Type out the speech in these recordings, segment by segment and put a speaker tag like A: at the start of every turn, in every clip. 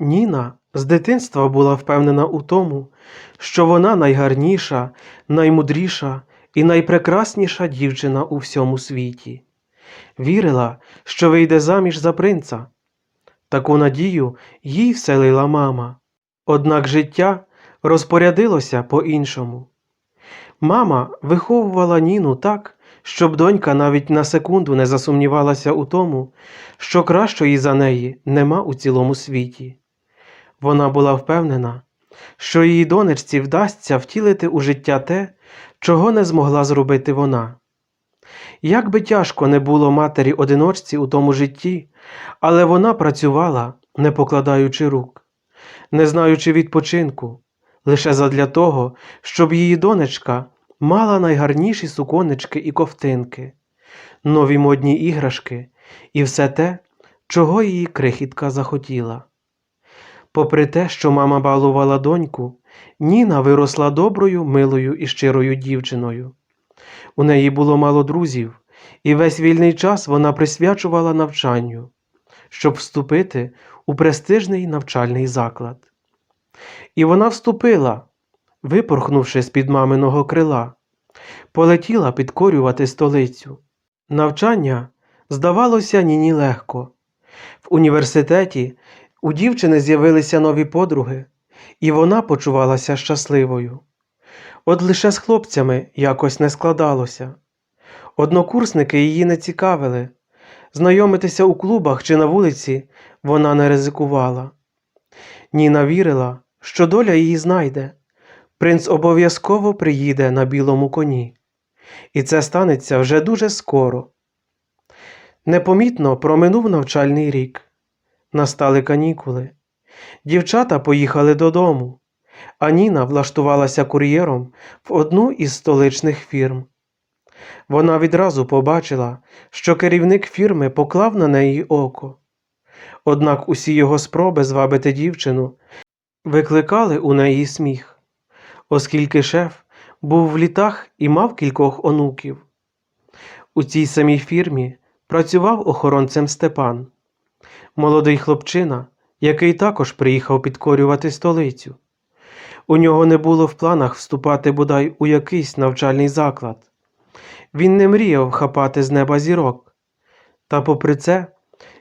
A: Ніна з дитинства була впевнена у тому, що вона найгарніша, наймудріша і найпрекрасніша дівчина у всьому світі. Вірила, що вийде заміж за принца. Таку надію їй вселила мама. Однак життя розпорядилося по-іншому. Мама виховувала Ніну так, щоб донька навіть на секунду не засумнівалася у тому, що кращої за неї нема у цілому світі. Вона була впевнена, що її донечці вдасться втілити у життя те, чого не змогла зробити вона. Як би тяжко не було матері одиночці у тому житті, але вона працювала, не покладаючи рук, не знаючи відпочинку, лише задля того, щоб її донечка мала найгарніші суконечки і ковтинки, нові модні іграшки і все те, чого її крихітка захотіла. Попри те, що мама балувала доньку, Ніна виросла доброю, милою і щирою дівчиною. У неї було мало друзів, і весь вільний час вона присвячувала навчанню, щоб вступити у престижний навчальний заклад. І вона вступила, випорхнувши з-під маминого крила, полетіла підкорювати столицю. Навчання здавалося Ніні легко. В університеті у дівчини з'явилися нові подруги, і вона почувалася щасливою. От лише з хлопцями якось не складалося. Однокурсники її не цікавили. Знайомитися у клубах чи на вулиці вона не ризикувала. Ніна вірила, що доля її знайде. Принц обов'язково приїде на білому коні. І це станеться вже дуже скоро. Непомітно проминув навчальний рік. Настали канікули. Дівчата поїхали додому, а Ніна влаштувалася кур'єром в одну із столичних фірм. Вона відразу побачила, що керівник фірми поклав на неї око. Однак усі його спроби звабити дівчину викликали у неї сміх, оскільки шеф був в літах і мав кількох онуків. У цій самій фірмі працював охоронцем Степан, молодий хлопчина, який також приїхав підкорювати столицю. У нього не було в планах вступати бодай у якийсь навчальний заклад. Він не мріяв хапати з неба зірок. Та, попри це,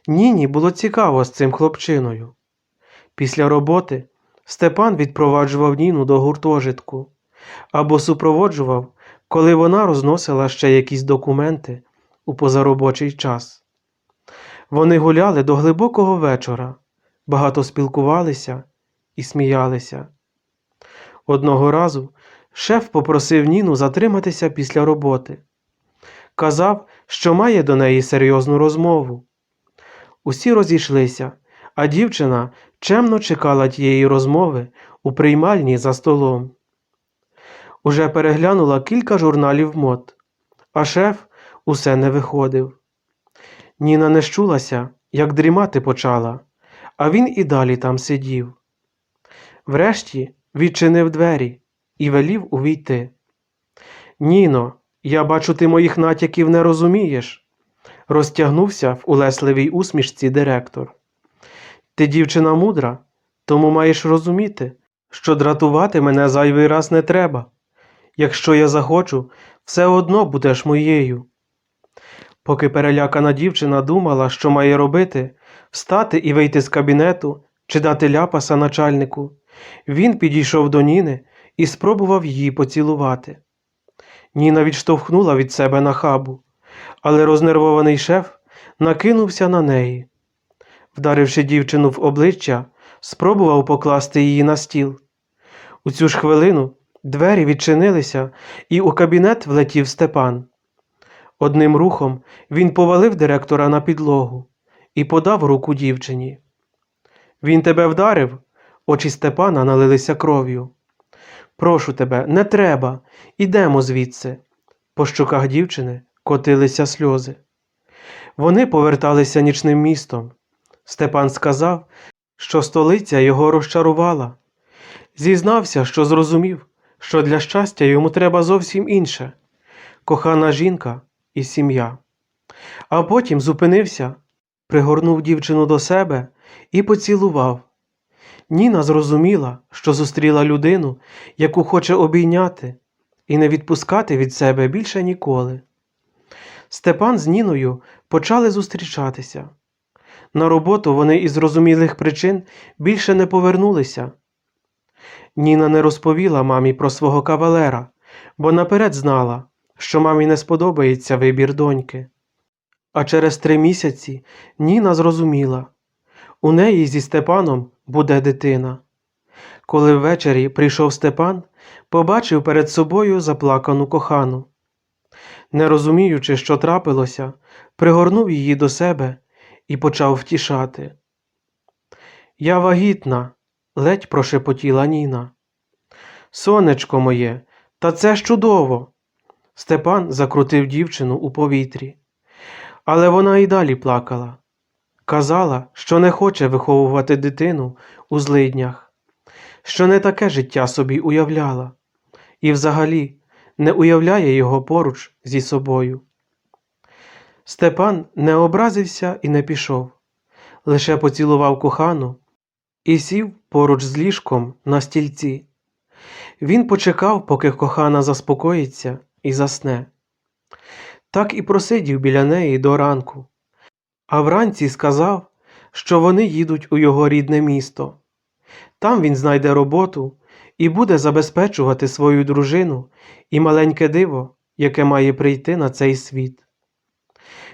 A: Ніні було цікаво з цим хлопчиною. Після роботи Степан відпроваджував Ніну до гуртожитку або супроводжував, коли вона розносила ще якісь документи у позаробочий час. Вони гуляли до глибокого вечора, багато спілкувалися і сміялися. Одного разу шеф попросив Ніну затриматися після роботи. Казав, що має до неї серйозну розмову. Усі розійшлися, а дівчина чемно чекала тієї розмови у приймальні за столом. Уже переглянула кілька журналів мод, а шеф усе не виходив. Ніна не щулася, як дрімати почала, а він і далі там сидів. Врешті відчинив двері і велів увійти. Ніно, я бачу, ти моїх натяків не розумієш, розтягнувся в улесливій усмішці директор. Ти дівчина мудра, тому маєш розуміти, що дратувати мене зайвий раз не треба. Якщо я захочу, все одно будеш моєю. Поки перелякана дівчина думала, що має робити, встати і вийти з кабінету чи дати ляпаса начальнику, він підійшов до Ніни і спробував її поцілувати. Ніна відштовхнула від себе нахабу, але рознервований шеф накинувся на неї. Вдаривши дівчину в обличчя, спробував покласти її на стіл. У цю ж хвилину двері відчинилися, і у кабінет влетів Степан. Одним рухом він повалив директора на підлогу і подав руку дівчині. Він тебе вдарив? Очі Степана налилися кров'ю. Прошу тебе, не треба, ідемо звідси. По щоках дівчини котилися сльози. Вони поверталися нічним містом. Степан сказав, що столиця його розчарувала. Зізнався, що зрозумів, що для щастя йому треба зовсім інше кохана жінка і сім'я. А потім зупинився, пригорнув дівчину до себе і поцілував. Ніна зрозуміла, що зустріла людину, яку хоче обійняти і не відпускати від себе більше ніколи. Степан з Ніною почали зустрічатися. На роботу вони із зрозумілих причин більше не повернулися. Ніна не розповіла мамі про свого кавалера, бо наперед знала, що мамі не сподобається вибір доньки. А через три місяці Ніна зрозуміла у неї зі Степаном буде дитина. Коли ввечері прийшов Степан, побачив перед собою заплакану кохану. Не розуміючи, що трапилося, пригорнув її до себе і почав втішати. Я вагітна, ледь прошепотіла Ніна. Сонечко моє, та це ж чудово. Степан закрутив дівчину у повітрі. Але вона і далі плакала. Казала, що не хоче виховувати дитину у злиднях, що не таке життя собі уявляла, і взагалі не уявляє його поруч зі собою. Степан не образився і не пішов, лише поцілував кохану і сів поруч з ліжком на стільці. Він почекав, поки кохана заспокоїться і засне. Так і просидів біля неї до ранку, а вранці сказав, що вони їдуть у його рідне місто. Там він знайде роботу і буде забезпечувати свою дружину і маленьке диво, яке має прийти на цей світ.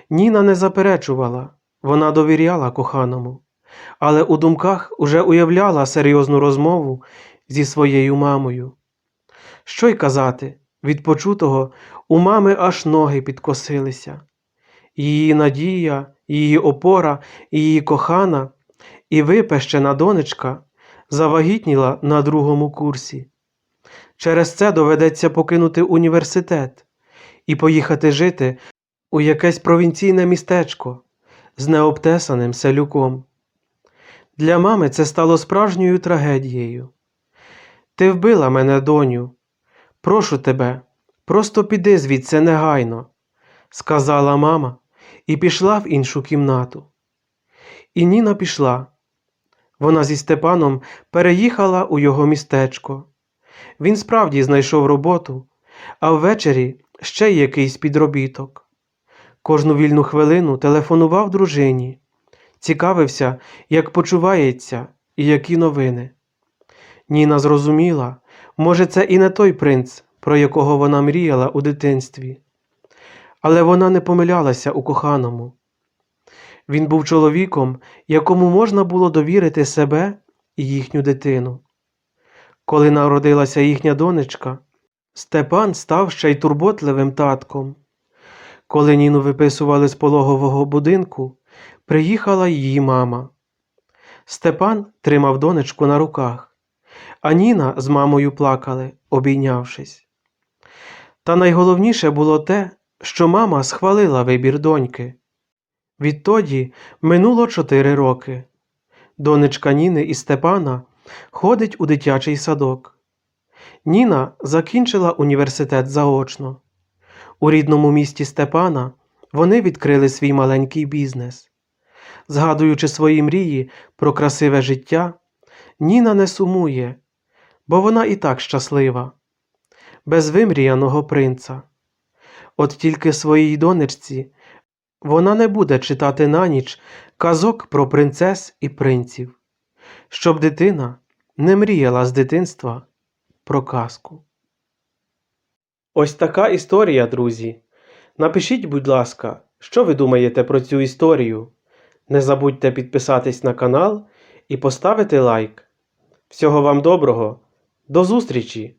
A: Ніна не заперечувала, вона довіряла коханому, але у думках уже уявляла серйозну розмову зі своєю мамою. Що й казати, від почутого у мами аж ноги підкосилися. Її надія, її опора, її кохана і випещена донечка завагітніла на другому курсі. Через це доведеться покинути університет і поїхати жити у якесь провінційне містечко з необтесаним селюком. Для мами це стало справжньою трагедією. Ти вбила мене, доню. Прошу тебе, просто піди звідси негайно, сказала мама і пішла в іншу кімнату. І Ніна пішла. Вона зі Степаном переїхала у його містечко. Він справді знайшов роботу, а ввечері ще й якийсь підробіток. Кожну вільну хвилину телефонував дружині, цікавився, як почувається і які новини. Ніна зрозуміла, може, це і не той принц, про якого вона мріяла у дитинстві. Але вона не помилялася у коханому. Він був чоловіком, якому можна було довірити себе і їхню дитину. Коли народилася їхня донечка, Степан став ще й турботливим татком. Коли Ніну виписували з пологового будинку, приїхала її мама. Степан тримав донечку на руках, а Ніна з мамою плакали, обійнявшись. Та найголовніше було те, що мама схвалила вибір доньки. Відтоді минуло чотири роки. Донечка Ніни і Степана ходить у дитячий садок. Ніна закінчила університет заочно. У рідному місті Степана вони відкрили свій маленький бізнес. Згадуючи свої мрії про красиве життя, Ніна не сумує, бо вона і так щаслива, без вимріяного принца. От тільки своїй донечці вона не буде читати на ніч казок про принцес і принців, щоб дитина не мріяла з дитинства про казку. Ось така історія, друзі. Напишіть, будь ласка, що ви думаєте про цю історію. Не забудьте підписатись на канал і поставити лайк. Всього вам доброго, до зустрічі!